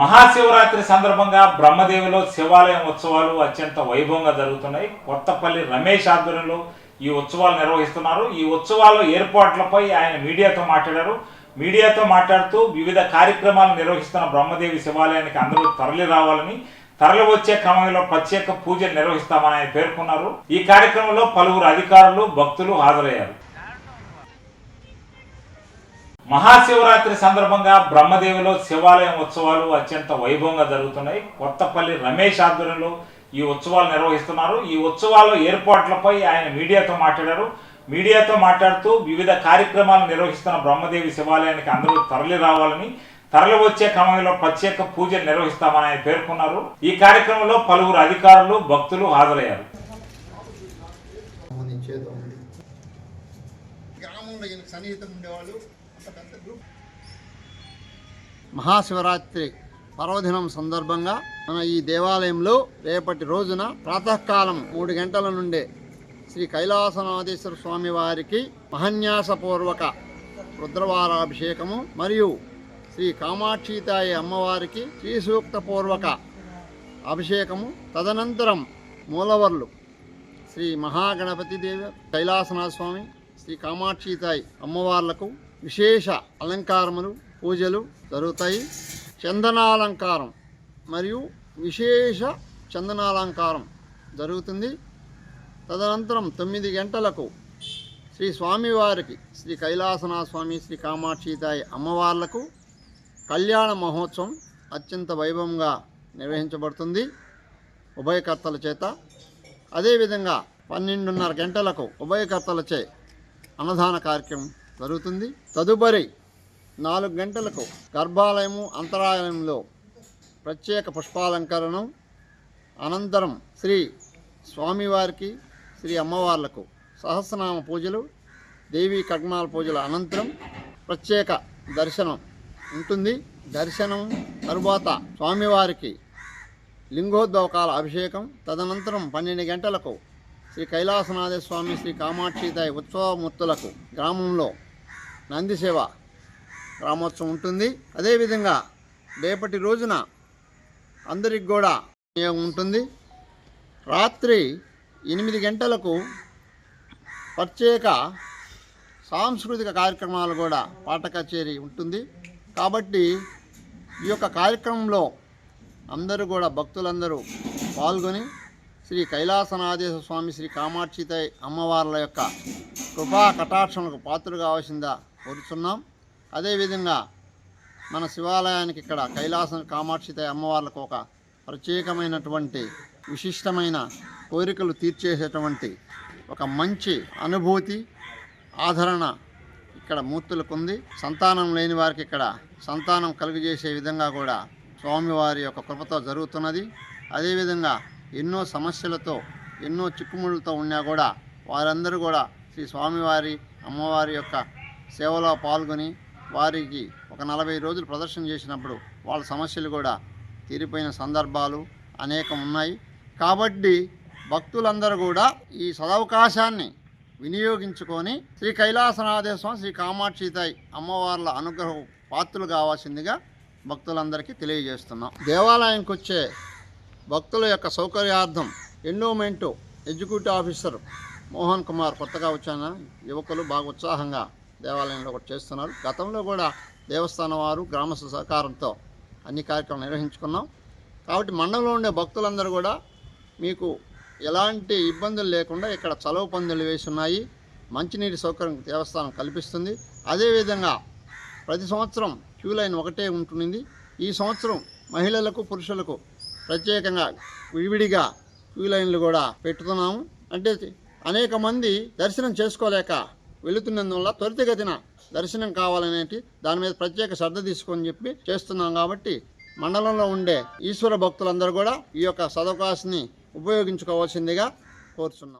మహాశివరాత్రి సందర్భంగా బ్రహ్మదేవిలో శివాలయం ఉత్సవాలు అత్యంత వైభవంగా జరుగుతున్నాయి. కొత్తపల్లి రమేష్ ఆధ్వర్యంలో ఈ ఉత్సవాలు నిర్వహిస్తున్నారు. ఈ ఉత్సవాల ఏర్పాట్లపై ఆయన మీడియాతో మాట్లాడారు. మీడియాతో మాట్లాడుతూ వివిధ కార్యక్రమాలు నిర్వహిస్తున్న బ్రహ్మదేవి శివాలయానికి అందరూ తరలి రావాలని తరలి వచ్చే క్రమంలో ప్రత్యేక పూజలు నిర్వహిస్తామని ఆయన పేర్కొన్నారు. ఈ కార్యక్రమంలో పలువురు అధికారులు భక్తులు హాజరయ్యారు. మహాశివరాత్రి సందర్భంగా బ్రహ్మదేవిలో శివాలయం ఉత్సవాలు అత్యంత వైభవంగా జరుగుతున్నాయి. కొత్తపల్లి రమేష్ ఆధ్వర్యంలో ఈ ఉత్సవాలు నిర్వహిస్తున్నారు. ఈ ఉత్సవాల ఏర్పాట్లపై ఆయన మీడియాతో మాట్లాడారు. మీడియాతో మాట్లాడుతూ వివిధ కార్యక్రమాలు నిర్వహిస్తున్న బ్రహ్మదేవి శివాలయానికి అందరూ తరలి రావాలని తరలి వచ్చే క్రమంలో ప్రత్యేక పూజలు నిర్వహిస్తామని ఆయన పేర్కొన్నారు. ఈ కార్యక్రమంలో పలువురు అధికారులు భక్తులు హాజరయ్యారు. గ్రామంలో సన్నిహితం ఉండేవాళ్ళు. మహాశివరాత్రి పర్వదినం సందర్భంగా మన ఈ దేవాలయంలో రేపటి రోజున ప్రాతకాలం మూడు గంటల నుండే శ్రీ కైలాసనాథేశ్వర స్వామి వారికి మహన్యాసపూర్వక రుద్రవారాభిషేకము మరియు శ్రీ కామాక్షితాయి అమ్మవారికి శ్రీ సూక్తపూర్వక అభిషేకము. తదనంతరం మూలవర్లు శ్రీ మహాగణపతి దేవి కైలాసనాథ స్వామి శ్రీ కామాక్షితాయి అమ్మవార్లకు విశేష అలంకారములు పూజలు జరుగుతాయి. చందనాలంకారం మరియు విశేష చందనాలంకారం జరుగుతుంది. తదనంతరం తొమ్మిది గంటలకు శ్రీ స్వామివారికి శ్రీ కైలాసనాథ స్వామి శ్రీ కామాక్షితాయి అమ్మవార్లకు కళ్యాణ మహోత్సవం అత్యంత వైభవంగా నిర్వహించబడుతుంది ఉభయకర్తల చేత. అదేవిధంగా పన్నెండున్నర గంటలకు ఉభయకర్తలచే అన్నదాన కార్యక్రమం జరుగుతుంది. తదుపరి నాలుగు గంటలకు గర్భాలయము అంతరాలయంలో ప్రత్యేక పుష్పాలంకరణం. అనంతరం శ్రీ స్వామివారికి శ్రీ అమ్మవార్లకు సహస్రనామ పూజలు దేవీ కట్నాల పూజల అనంతరం ప్రత్యేక దర్శనం ఉంటుంది. దర్శనం తరువాత స్వామివారికి లింగోద్వకాల అభిషేకం. తదనంతరం పన్నెండు గంటలకు శ్రీ కైలాసనాథ స్వామి శ్రీ కామాక్షితాయి ఉత్సవమూర్తులకు గ్రామంలో నందిసేవ గ్రామోత్సవం ఉంటుంది. అదేవిధంగా రేపటి రోజున అందరికి కూడా వినియోగం ఉంటుంది. రాత్రి ఎనిమిది గంటలకు ప్రత్యేక సాంస్కృతిక కార్యక్రమాలు కూడా పాట కచేరీ ఉంటుంది. కాబట్టి ఈ యొక్క కార్యక్రమంలో అందరూ కూడా భక్తులందరూ పాల్గొని శ్రీ కైలాసనాదేశ స్వామి శ్రీ కామాక్షితాయి అమ్మవార్ల యొక్క కృపా కటాక్షములకు పాత్రలు కావాల్సిందా కోరుతున్నాం అదేవిధంగా మన శివాలయానికి ఇక్కడ కైలాసం కామాక్షిత అమ్మవార్లకు ఒక ప్రత్యేకమైనటువంటి విశిష్టమైన కోరికలు తీర్చేసేటువంటి ఒక మంచి అనుభూతి ఆదరణ ఇక్కడ మూర్తులకు ఉంది సంతానం లేని వారికి ఇక్కడ సంతానం కలుగజేసే విధంగా కూడా స్వామివారి యొక్క కృపతో జరుగుతున్నది. అదేవిధంగా ఎన్నో సమస్యలతో ఎన్నో చిక్కుముళ్ళతో ఉన్నా కూడా వారందరూ కూడా శ్రీ స్వామివారి అమ్మవారి యొక్క సేవలో పాల్గొని వారికి ఒక నలభై రోజులు ప్రదర్శన చేసినప్పుడు వాళ్ళ సమస్యలు కూడా తీరిపోయిన సందర్భాలు అనేకం ఉన్నాయి. కాబట్టి భక్తులందరూ కూడా ఈ సదవకాశాన్ని వినియోగించుకొని శ్రీ కైలాసనాథేశ్వరం శ్రీ కామాక్షితాయి అమ్మవార్ల అనుగ్రహ పాత్రలు కావాల్సిందిగా భక్తులందరికీ తెలియజేస్తున్నాం. దేవాలయంకి వచ్చే భక్తుల యొక్క సౌకర్యార్థం endowment executive officer Mohan Kumar కొత్తగా వచ్చిన? యువకులు బాగా ఉత్సాహంగా దేవాలయంలో కూడా చేస్తున్నారు. గతంలో కూడా దేవస్థానం వారు గ్రామస్థ సహకారంతో అన్ని కార్యక్రమాలు నిర్వహించుకున్నాం. కాబట్టి మండలంలో ఉండే భక్తులందరూ కూడా మీకు ఎలాంటి ఇబ్బందులు లేకుండా ఇక్కడ చలవ పందులు వేసి ఉన్నాయి. మంచినీటి సౌకర్యం దేవస్థానం కల్పిస్తుంది. అదేవిధంగా ప్రతి సంవత్సరం క్యూ లైన్ ఒకటే ఉంటుంది ఈ సంవత్సరం మహిళలకు పురుషులకు ప్రత్యేకంగా విడివిడిగా క్యూ లైన్లు కూడా పెట్టుతున్నాము. అంటే అనేక మంది దర్శనం చేసుకోలేక వెళుతున్నందువల్ల త్వరితగతిన దర్శనం కావాలనేటి దాని మీద ప్రత్యేక శ్రద్ధ తీసుకొని చెప్పి చేస్తున్నాం కాబట్టి మండలంలో ఉండే ఈశ్వర భక్తులందరూ కూడా ఈ యొక్క సదవకాశాన్ని ఉపయోగించుకోవాల్సిందిగా కోరుచున్నాం.